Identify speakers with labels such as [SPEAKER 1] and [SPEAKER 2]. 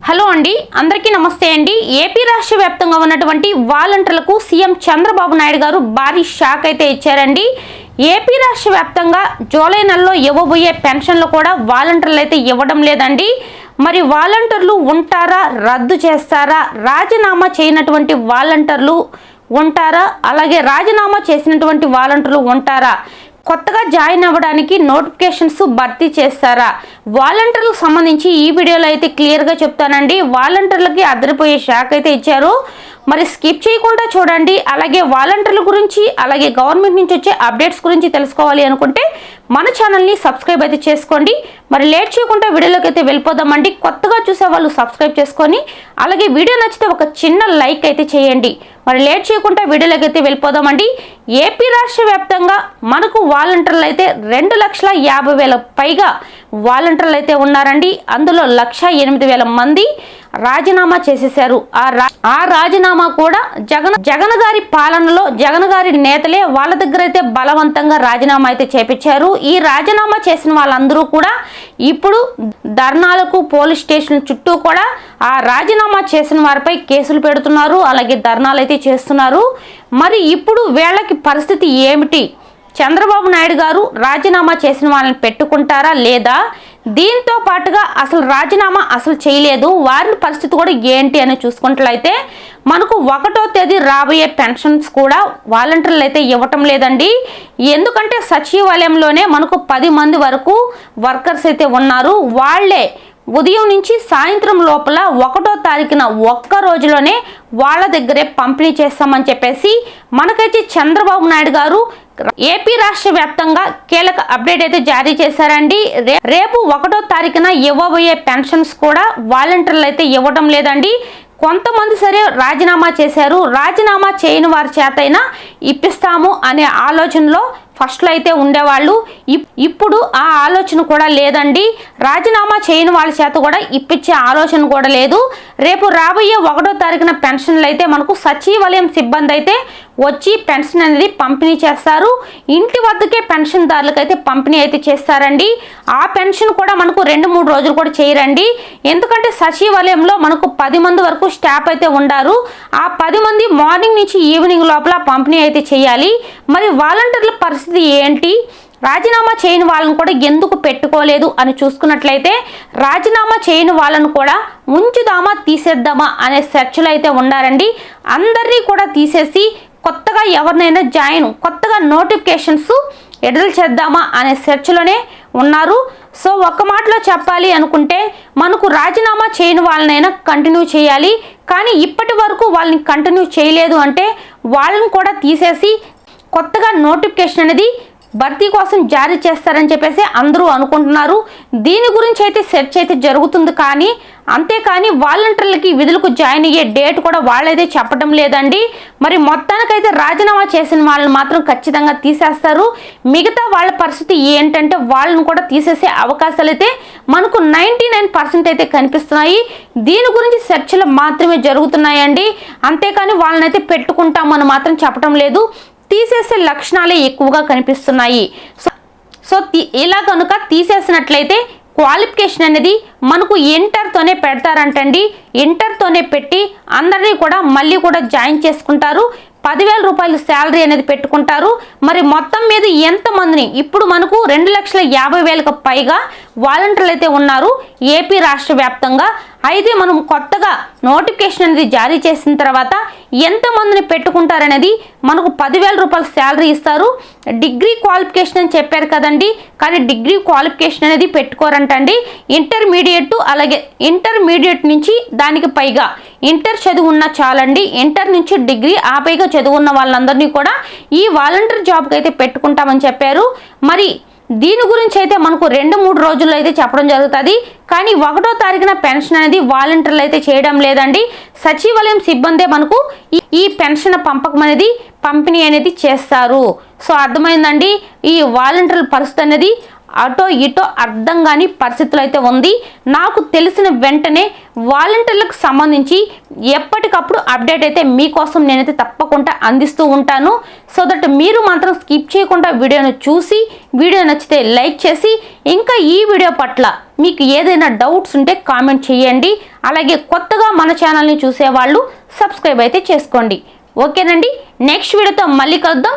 [SPEAKER 1] Hello అండి అందరికీ నమస్తే అండి. ఏపీ రాష్ట్ర వ్యాప్తంగా ఉన్నటువంటి వాలంటీర్లకు సీఎం చంద్రబాబు నాయుడు గారు భారీ షాక్ అయితే ఇచ్చారండి. ఏపీ రాష్ట్ర వ్యాప్తంగా జూలై నెలలో ఇవ్వబోయే పెన్షన్లు కూడా వాలంటీర్లు అయితే ఇవ్వడం లేదండి. మరి వాలంటీర్లు ఉంటారా రద్దు చేస్తారా రాజీనామా చేయనటువంటి వాలంటీర్లు ఉంటారా అలాగే రాజీనామా చేసినటువంటి వాలంటీర్లు ఉంటారా కొత్తగా జాయిన్ అవ్వడానికి నోటిఫికేషన్స్ భర్తీ చేస్తారా? వాలంటీర్లకు సంబంధించి ఈ వీడియోలో అయితే క్లియర్గా చెప్తానండి. వాలంటీర్లకి అద్దరిపోయే షాక్ అయితే ఇచ్చారు. మరి స్కిప్ చేయకుండా చూడండి. అలాగే వాలంటీర్ల గురించి అలాగే గవర్నమెంట్ నుంచి వచ్చే అప్డేట్స్ గురించి తెలుసుకోవాలి అనుకుంటే మన ఛానల్ని సబ్స్క్రైబ్ అయితే చేసుకోండి. మరి లేట్ చేయకుండా వీడియోలోకి అయితే వెళ్ళిపోదామండి. కొత్తగా చూసే వాళ్ళు సబ్స్క్రైబ్ చేసుకొని అలాగే వీడియో నచ్చితే ఒక చిన్న లైక్ అయితే చేయండి. మరి లేట్ చేయకుండా వీడియోలోకి అయితే వెళ్ళిపోదామండి. ఏపీ రాష్ట్ర వ్యాప్తంగా మనకు వాలంటీర్లు అయితే రెండు లక్షల యాభై వేల పైగా వాలంటీర్లు అయితే ఉన్నారండి. అందులో లక్ష ఎనిమిది వేల మంది రాజీనామా చేసేశారు. ఆ రా ఆ రాజీనామా కూడా జగన్ జగన్ గారి పాలనలో జగన్ గారి నేతలే వాళ్ళ దగ్గర అయితే బలవంతంగా రాజీనామా అయితే చేపించారు. ఈ రాజీనామా చేసిన వాళ్ళందరూ కూడా ఇప్పుడు ధర్నాలకు పోలీస్ స్టేషన్ చుట్టూ కూడా ఆ రాజీనామా చేసిన వారిపై కేసులు పెడుతున్నారు. అలాగే ధర్నాలు అయితే చేస్తున్నారు. మరి ఇప్పుడు వీళ్ళకి పరిస్థితి ఏమిటి? చంద్రబాబు నాయుడు గారు రాజీనామా చేసిన వాళ్ళని పెట్టుకుంటారా లేదా? దీంతో పాటుగా అసలు రాజీనామా అసలు చేయలేదు. వారి పరిస్థితి కూడా ఏంటి అని చూసుకున్నట్లయితే మనకు ఒకటో తేదీ రాబోయే పెన్షన్స్ కూడా వాలంటీర్లు అయితే ఇవ్వటం లేదండి. ఎందుకంటే సచివాలయంలోనే మనకు పది మంది వరకు వర్కర్స్ అయితే ఉన్నారు. వాళ్ళే ఉదయం నుంచి సాయంత్రం లోపల ఒకటో తారీఖున ఒక్క రోజులోనే వాళ్ళ దగ్గరే పంపిణీ చేస్తామని చెప్పేసి మనకైతే చంద్రబాబు నాయుడు గారు ఏపీ రాష్ట్ర వ్యాప్తంగా కీలక అప్డేట్ అయితే జారీ చేశారండి. రేపు ఒకటో తారీఖున ఇవ్వబోయే పెన్షన్స్ కూడా వాలంటీర్లు అయితే ఇవ్వడం లేదండి. కొంతమంది సరే రాజీనామా చేశారు. రాజీనామా చేయని వారి చేతైనా ఇప్పిస్తాము అనే ఆలోచనలో ఫస్ట్లో అయితే ఉండేవాళ్ళు. ఇప్- ఇప్పుడు ఆ ఆలోచన కూడా లేదండి. రాజీనామా చేయని వాళ్ళ చేత కూడా ఇప్పించే ఆలోచన కూడా లేదు. రేపు రాబోయే ఒకటో తారీఖున పెన్షన్లు అయితే మనకు సచివాలయం సిబ్బంది అయితే వచ్చి పెన్షన్ అనేది పంపిణీ చేస్తారు. ఇంటి వద్దకే పెన్షన్దారులకు అయితే పంపిణీ అయితే చేస్తారండి. ఆ పెన్షన్ కూడా మనకు రెండు మూడు రోజులు కూడా చేయరండి. ఎందుకంటే సచివాలయంలో మనకు పది మంది వరకు స్టాఫ్ అయితే ఉండారు. ఆ పది మంది మార్నింగ్ నుంచి ఈవినింగ్ లోపల పంపిణీ అయితే చేయాలి. మరి వాలంటీర్ల పరిస్థితి ఏంటి? రాజీనామా చేయని వాళ్ళని కూడా ఎందుకు పెట్టుకోలేదు అని చూసుకున్నట్లయితే రాజీనామా చేయని వాళ్ళను కూడా ఉంచుదామా తీసేద్దామా అనే సెర్చ్లో అయితే ఉన్నారండి. అందరినీ కూడా తీసేసి కొత్తగా ఎవరినైనా జాయిన్ కొత్తగా నోటిఫికేషన్స్ విడుదల చేద్దామా అనే సెర్చ్లోనే ఉన్నారు. సో ఒక్క మాటలో చెప్పాలి అనుకుంటే మనకు రాజీనామా చేయని వాళ్ళనైనా కంటిన్యూ చేయాలి. కానీ ఇప్పటి వరకు వాళ్ళని కంటిన్యూ చేయలేదు అంటే వాళ్ళని కూడా తీసేసి కొత్తగా నోటిఫికేషన్ అనేది భర్తీ కోసం జారీ చేస్తారని చెప్పేసి అందరూ అనుకుంటున్నారు. దీని గురించి అయితే సెర్చ్ అయితే జరుగుతుంది కానీ అంతేకాని వాలంటీర్లకి విధులకు జాయిన్ అయ్యే డేట్ కూడా వాళ్ళైతే చెప్పడం లేదండి. మరి మొత్తానికైతే రాజీనామా చేసిన వాళ్ళని మాత్రం ఖచ్చితంగా తీసేస్తారు. మిగతా వాళ్ళ పరిస్థితి ఏంటంటే వాళ్ళని కూడా తీసేసే అవకాశాలు అయితే మనకు నైంటీ నైన్ పర్సెంట్ అయితే కనిపిస్తున్నాయి. దీని గురించి చర్చలు మాత్రమే జరుగుతున్నాయండి. అంతేకాని వాళ్ళనైతే పెట్టుకుంటామని మాత్రం చెప్పడం లేదు. తీసేసే లక్షణాలే ఎక్కువగా కనిపిస్తున్నాయి. సో సో తీ- ఇలా కనుక తీసేసినట్లయితే క్వాలిఫికేషన్ అనేది మనకు ఇంటర్తోనే పెడతారంటండి. ఇంటర్తోనే పెట్టి అందరినీ కూడా మళ్ళీ కూడా జాయిన్ చేసుకుంటారు. పదివేల రూపాయలు శాలరీ అనేది పెట్టుకుంటారు. మరి మొత్తం మీద ఎంతమందిని ఇప్పుడు మనకు రెండు లక్షల యాభై వేలకు పైగా వాలంటీర్లు అయితే ఉన్నారు. ఏపీ రాష్ట్ర వ్యాప్తంగా అయితే మనం కొత్తగా నోటిఫికేషన్ అనేది జారీ చేసిన తర్వాత ఎంతమందిని పెట్టుకుంటారనేది మనకు పదివేల రూపాయల శాలరీ ఇస్తారు. డిగ్రీ క్వాలిఫికేషన్ అని చెప్పారు కదండి. కానీ డిగ్రీ క్వాలిఫికేషన్ అనేది పెట్టుకోరంటండి. ఇంటర్మీడియట్ అలాగే ఇంటర్మీడియట్ నుంచి దానికి పైగా ఇంటర్ చదువున్న చాలండి. ఇంటర్ నుంచి డిగ్రీ ఆ పైగా చదువున్న వాళ్ళందరినీ కూడా ఈ వాలంటీర్ జాబ్కి అయితే పెట్టుకుంటామని చెప్పారు. మరి దీని గురించి అయితే మనకు రెండు మూడు రోజుల్లో అయితే చెప్పడం జరుగుతుంది. కానీ ఒకటో తారీఖున పెన్షన్ అనేది వాలంటీర్లు అయితే చేయడం లేదండి. సచివాలయం సిబ్బందే మనకు ఈ- ఈ పెన్షన్ పంపకం అనేది పంపిణీ అనేది చేస్తారు. సో అర్థమైందండి? ఈ వాలంటీర్ల పరిస్థితి అనేది అటో ఇటో అర్థం కాని పరిస్థితులు అయితే ఉంది. నాకు తెలిసిన వెంటనే వాలంటీర్లకు సంబంధించి ఎప్పటికప్పుడు అప్డేట్ అయితే మీకోసం నేనైతే తప్పకుండా అందిస్తూ ఉంటాను. సో దట్ మీరు మాత్రం స్కిప్ చేయకుండా వీడియోను చూసి వీడియో నచ్చితే లైక్ చేసి ఇంకా ఈ వీడియో పట్ల మీకు ఏదైనా డౌట్స్ ఉంటే కామెంట్ చేయండి. అలాగే కొత్తగా మన ఛానల్ని చూసేవాళ్ళు సబ్స్క్రైబ్ అయితే చేసుకోండి. ఓకేనండి? నెక్స్ట్ వీడియోతో మళ్ళీ కలుద్దాం.